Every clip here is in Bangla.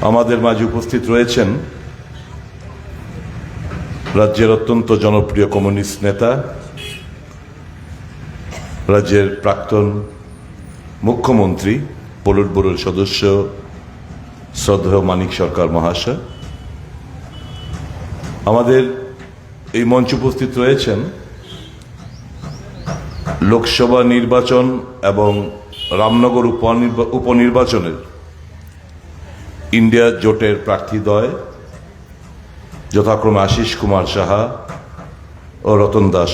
আমাদের মাঝে উপস্থিত রয়েছেন রাজ্যের অত্যন্ত জনপ্রিয় কমিউনিস্ট নেতা, রাজ্যের প্রাক্তন মুখ্যমন্ত্রী পলট ব্যুরোর সদস্য, শ্রদ্ধেয় মানিক সরকার মহাশয়। আমাদের এই মঞ্চে উপস্থিত রয়েছেন লোকসভা নির্বাচন এবং রামনগর উপনির্বা- উপনির্বাচনের ইন্ডিয়া জোটের প্রার্থীদ্বয় যথাক্রমে আশিস কুমার সাহা ও রতন দাস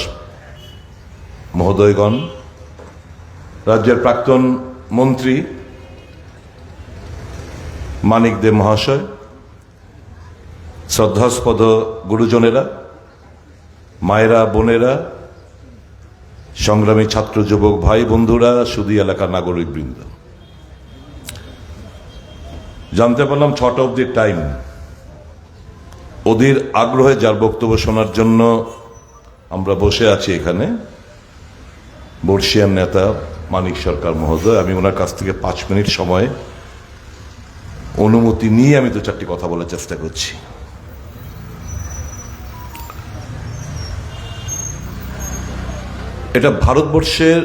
মহোদয়গণ, রাজ্যের প্রাক্তন মন্ত্রী মানিক দেব মহাশয়, শ্রদ্ধাস্পদ গুরুজনেরা, মায়েরা, বোনেরা, সংগ্রামী ছাত্র যুবক ভাই বন্ধুরা, সুদী এলাকার নাগরিক বৃন্দ জানতে পারলাম ছটা অব্দি টাইম ওদের আগ্রহে যার বক্তব্য শোনার জন্য আমরা বসে আছি এখানে। বর্ষিয়ান নেতা মানিক সরকার মহোদয়, আমি ওনার কাছ থেকে পাঁচ মিনিট সময় অনুমতি নিয়ে আমি তো চারটি কথা বলার চেষ্টা করছি। এটা ভারতবর্ষের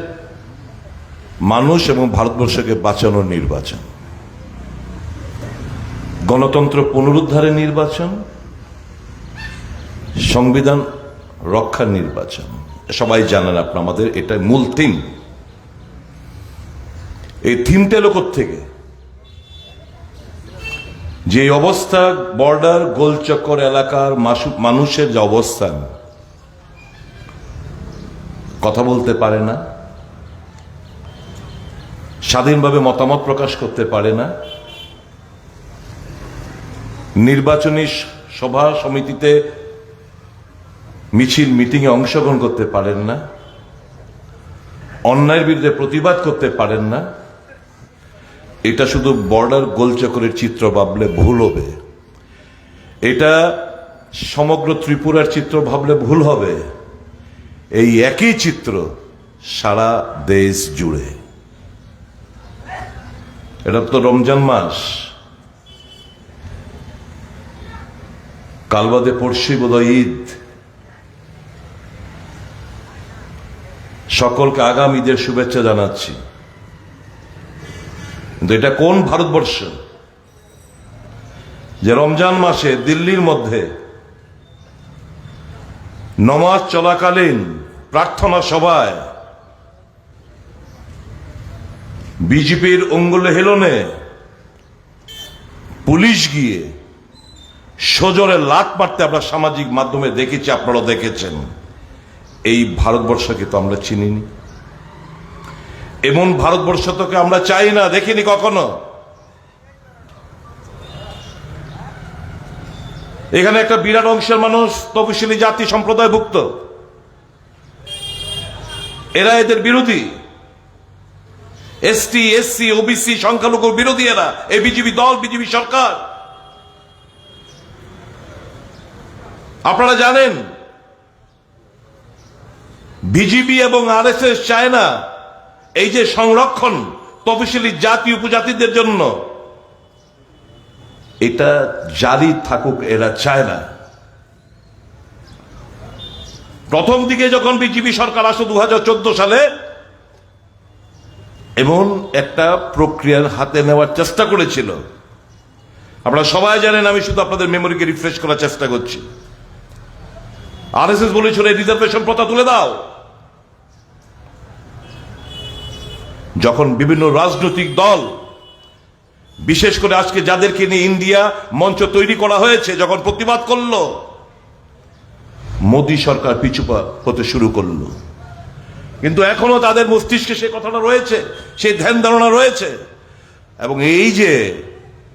মানুষ এবং ভারতবর্ষকে বাঁচানোর নির্বাচন। গণতন্ত্র পুনরুদ্ধারের নির্বাচন, সংবিধান রক্ষার নির্বাচন। সবাই জানেন আপনি আমাদের এটা মূল থিম এই থিমটা এলো থেকে যে অবস্থা বর্ডার গোলচক্কর এলাকার মানুষের যে অবস্থান, কথা বলতে পারে না, স্বাধীনভাবে মতামত প্রকাশ করতে পারে না নির্বাচনী সভা সমিতিতে মিছিল, মিটিংয়ে অংশগ্রহণ করতে পারেন না, অন্যায়ের বিরুদ্ধে প্রতিবাদ করতে পারেন না, এটা শুধু বর্ডার গোলচক্করের চিত্র ভাবলে ভুল হবে। এটা সমগ্র ত্রিপুরার চিত্র ভাবলে ভুল হবে। এই একই চিত্র সারা দেশ জুড়ে। এটা তো রমজান মাস। কাল বাদে পড়শি বোধহয় ঈদ। সকলকে আগাম ঈদের শুভেচ্ছা জানাচ্ছি। কিন্তু এটা কোন ভারতবর্ষ? যে রমজান মাসে দিল্লির মধ্যে নমাজ চলাকালীন প্রার্থনা সভায় বিজেপির অঙ্গুল হেলনে পুলিশ গিয়ে সজোরে লাত মারতে আমরা সামাজিক মাধ্যমে দেখেছি আপনারা দেখেছেন। এই ভারতবর্ষকে তো আমরা চিনিনি। এমন ভারতবর্ষ তোকে আমরা চাই না, দেখিনি কখনো। এখানে একটা বিরাট অংশের মানুষ তপশিলি জাতি সম্প্রদায়ভুক্ত। এরা এদের বিরোধী। এসটি এসসি ওবিসি সংখ্যালঘুর বিরোধী এরা। এই বিজেপি দল বিজেপি সরকার। আপনারা জানেন বিজেপি এবং আরএসএস চায় না এই যে সংরক্ষণ তফসিলি জাতি উপজাতিদের জন্য। এটা জারি থাকুক, এরা চায় না। প্রথম দিকে যখন বিজেপি সরকার আসে দু সালে, এমন একটা প্রক্রিয়ার হাতে নেওয়ার চেষ্টা করেছিল। আপনারা সবাই জানেন, আমি শুধু আপনাদের মেমোরিকে রিফ্রেশ করার চেষ্টা করছি। আরএসএস বলেছিল এই রিজার্ভেশন প্রথা তুলে দাও। যখন বিভিন্ন রাজনৈতিক দল, বিশেষ করে আজকে যাদেরকে নিয়ে ইন্ডিয়া মঞ্চ তৈরি করা হয়েছে, যখন প্রতিবাদ করল, মোদী সরকার পিছু পা হতে শুরু করল। কিন্তু এখনও তাদের মস্তিষ্কে সেই কথাটা রয়েছে সেই ধ্যান ধারণা রয়েছে। এবং এই যে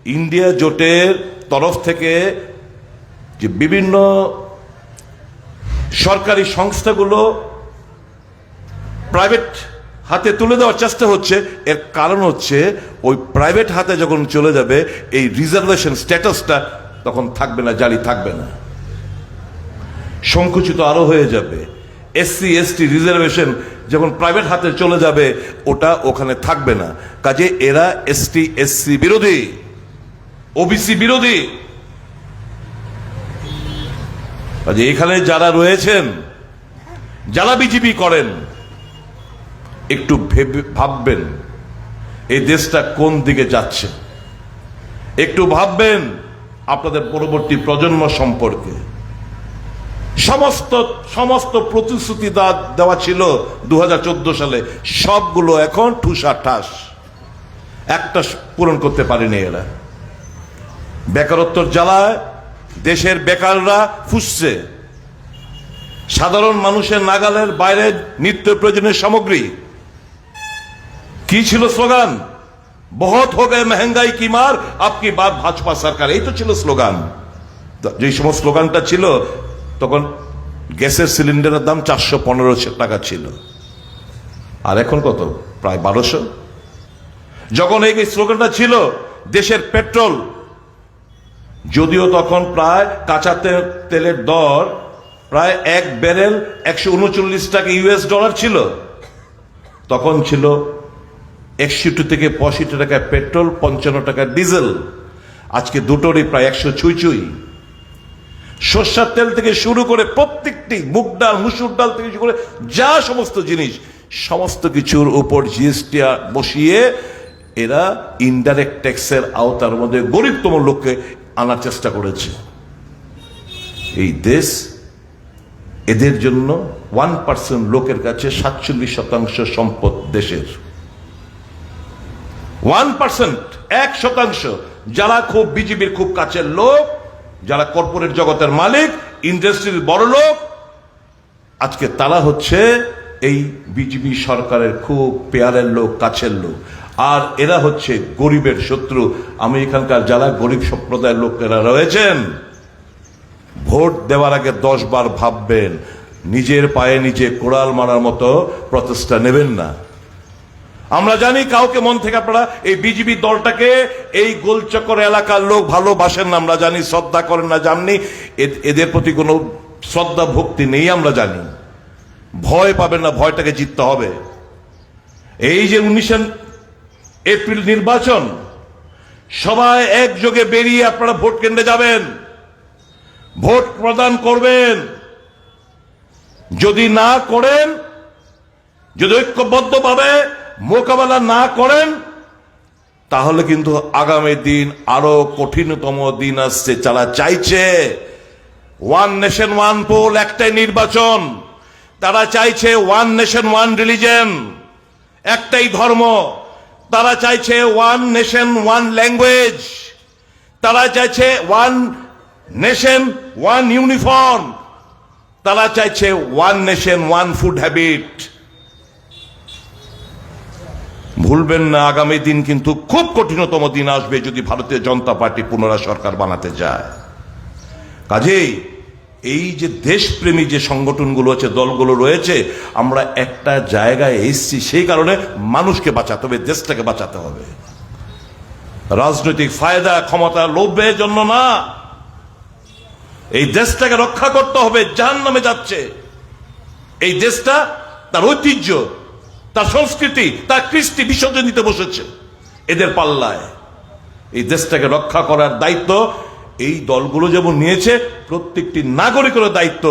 ইন্ডিয়া জোটের তরফ থেকে যে বিভিন্ন সরকারি সংস্থাগুলো প্রাইভেট হাতে তুলে দেওয়ার চেষ্টা হচ্ছে। এর কারণ হচ্ছে, ওই প্রাইভেট হাতে যখন চলে যাবে, এই রিজার্ভেশন স্ট্যাটাসটা তখন থাকবে না, জারি থাকবে না। সংকুচিত আরও হয়ে যাবে। এসসি এসটি রিজার্ভেশন যখন প্রাইভেট হাতে চলে যাবে, ওটা ওখানে থাকবে না। কাজে এরা এসটি এসসি বিরোধী। ওবিসি বিরোধী। এখানে যারা রয়েছেন, যারা বিজেপি করেন, একটু ভেবে- ভাববেন, এই দেশটা কোন দিকে যাচ্ছে। একটু ভাববেন আপনাদের পরবর্তী প্রজন্ম সম্পর্কে। সমস্ত সমস্ত প্রতিশ্রুতি দেওয়া ছিল দু হাজার চোদ্দ সালে, সবগুলো এখন ঠুসা ঠাস একটা পূরণ করতে পারেনি এরা। বেকারত্বর জ্বালায় দেশের বেকাররা ফুসছে। সাধারণ মানুষের নাগালের বাইরে নিত্য প্রয়োজনীয় সামগ্রী। কি ছিল স্লোগান? বহুত হো গে মেহেঙ্গাই কি মার? আপকি বাদ ভাজপা সরকার। এই তো ছিল স্লোগান। যে সময় স্লোগানটা ছিল, তখন গ্যাসের সিলিন্ডারের দাম চারশো পনেরো টাকা ছিল। আর এখন কত? প্রায় বারোশো। যখন এই স্লোগানটা ছিল, দেশের পেট্রোল যদিও তখন প্রায় কাঁচা তেলের দর প্রায় এক ব্যারেল একশো উনচল্লিশ টাকা ইউএস ডলার ছিল। তখন ছিল একষট্টি থেকে পঁয়ষট্টি টাকা পেট্রোল, পঞ্চান্ন টাকা ডিজেল। আজকে দুটোরই প্রায় একশো ছুঁই ছুঁই। সর্ষার তেল থেকে শুরু করে প্রত্যেকটি মুগ ডাল, মুসুর ডাল থেকে শুরু করে যা সমস্ত জিনিস, সমস্ত কিছুর উপর জিএসটি বসিয়ে এরা ইনডাইরেক্ট ট্যাক্সের আওতার মধ্যে গরিবতম লোককে আনার চেষ্টা করেছে। এই দেশ এদের জন্য ওয়ান পার্সেন্ট লোকের কাছে সাতচল্লিশ শতাংশ সম্পদ দেশের। ওয়ান পার্সেন্ট এক শতাংশ। যারা খুব বিজেপির খুব কাছের লোক, যারা কর্পোরেট জগতের মালিক ইন্ডাস্ট্রির বড় লোক, আজকে তারা হচ্ছে এই বিজেপি সরকারের খুব পেয়ারের লোক, কাছের লোক। আর এরা হচ্ছে গরিবের শত্রু। আমি এখানকার যারা গরিব সম্প্রদায়ের লোকেরা রয়েছেন, ভোট দেওয়ার আগে দশ বার ভাববেন, নিজের পায়ে নিজে কোড়াল মারার মতো প্রচেষ্টা নেবেন না। আমরা জানি কাউকে মন থেকে আপনারা এই বিজেপি দলটাকে এই গোলচক্কর এলাকার লোক ভালোবাসেন না। আমরা জানি, শ্রদ্ধা করেন না, জাননি। এদের প্রতি কোনো শ্রদ্ধা, ভক্তি নেই আমরা জানি। ভয় পাবেন না, ভয়টাকে জিততে হবে। এই যে উনিশে এপ্রিল নির্বাচন। সবাই একযোগে বেরিয়ে আপনারা ভোট কেন্দ্রে যাবেন। ভোট প্রদান করবেন। যদি না করেন, যদি ঐক্যবদ্ধভাবে মোকাবেলা না করেন, তাহলে কিন্তু আগামী দিন আরও কঠিনতম দিন আসছে। যারা চাইছে ওয়ান নেশন, ওয়ান পোল, একটাই নির্বাচন। তারা চাইছে ওয়ান নেশন, ওয়ান রিলিজেন একটাই ধর্ম। তারা চাইছে ওয়ান নেশন ওয়ান ল্যাঙ্গুয়েজ তারা চাইছে ওয়ান নেশন ওয়ান ইউনিফর্ম তারা চাইছে one nation one food habit ভুলবেন না, আগামী দিন কিন্তু খুব কঠিনতম দিন আসবে যদি ভারতীয় জনতা পার্টি পুনরায় সরকার বানাতে যায়। কাজেই এই যে দেশপ্রেমী যে সংগঠনগুলো আছে, দলগুলো রয়েছে, আমরা একটা জায়গায় এসছি, সেই কারণে মানুষকে বাঁচাতে হবে, দেশটাকে বাঁচাতে হবে। রাজনৈতিক ফায়দা, ক্ষমতা, লোভের জন্য না। এই দেশটাকে রক্ষা করতে হবে যার নামে যাচ্ছে। এই দেশটা তার ঐতিহ্য, তার সংস্কৃতি, তার কৃষ্টি বিসর্জন দিতে বসেছে, এদের পাল্লায়। এই দেশটাকে রক্ষা করার দায়িত্ব এই দলগুলো যেমন নিয়েছে, প্রত্যেকটি নাগরিকের দায়িত্ব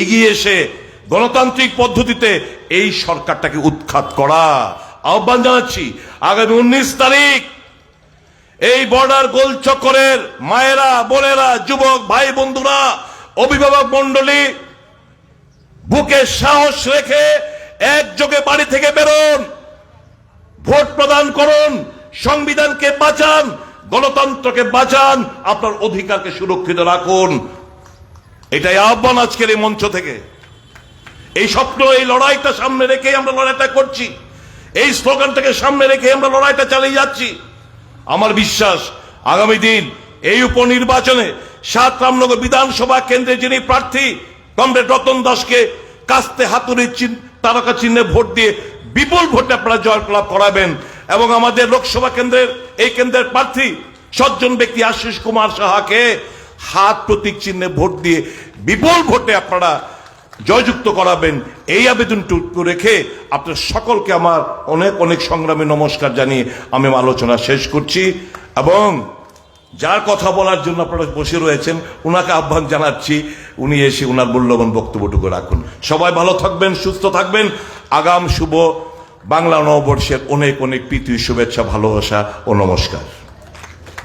এগিয়ে এসে গণতান্ত্রিক পদ্ধতিতে এই সরকারটাকে উৎখাত করা। আহ্বান জানাচ্ছি, আগামী উনিশ তারিখ এই বর্ডার গোল চক্করের মায়েরা, বোনেরা, যুবক, ভাই বন্ধুরা, অভিভাবক মন্ডলী বুকে সাহস রেখে একযোগে বাড়ি থেকে বেরোন, ভোট প্রদান করুন, সংবিধানকে বাঁচান গণতন্ত্রকে বাঁচান, আপনার অধিকারকে সুরক্ষিত রাখুন। এটাই আহ্বান আজকের এই মঞ্চ থেকে। এই স্বপ্ন, এই লড়াইটা সামনে রেখে আমরা লড়াইটা করছি। এই স্লোগানটাকে সামনে রেখে আমরা লড়াইটা চালিয়ে যাচ্ছি। আমার বিশ্বাস, আগামী দিন এই উপনির্বাচনে সাত রামনগর বিধানসভা কেন্দ্রে যিনি প্রার্থী, কমরেড রতন দাসকে কাস্তে হাতুড়ি চিহ্ন তারকা চিহ্নে ভোট দিয়ে বিপুল ভোটে আপনারা জয়লাভ করাবেন। এবং আমাদের লোকসভা কেন্দ্রের, এই কেন্দ্রের প্রার্থী সজ্জন ব্যক্তি আশিস কুমার সাহাকে হাত প্রতীক চিহ্নে ভোট দিয়ে বিপুল ভোটে আপনারা জয়যুক্ত করাবেন। এই আবেদন আবেদনটুকু রেখে আপনার সকলকে আমার অনেক অনেক সংগ্রামে নমস্কার জানিয়ে আমি আলোচনা শেষ করছি। এবং যার কথা বলার জন্য আপনারা বসে রয়েছেন ওনাকে আহ্বান জানাচ্ছি, উনি এসে ওনার মূল্যবান বক্তব্যটুকু রাখুন। সবাই ভালো থাকবেন, সুস্থ থাকবেন। আগাম শুভ বাংলা নববর্ষের অনেক অনেক প্রীতি শুভেচ্ছা ভালোবাসা ও নমস্কার।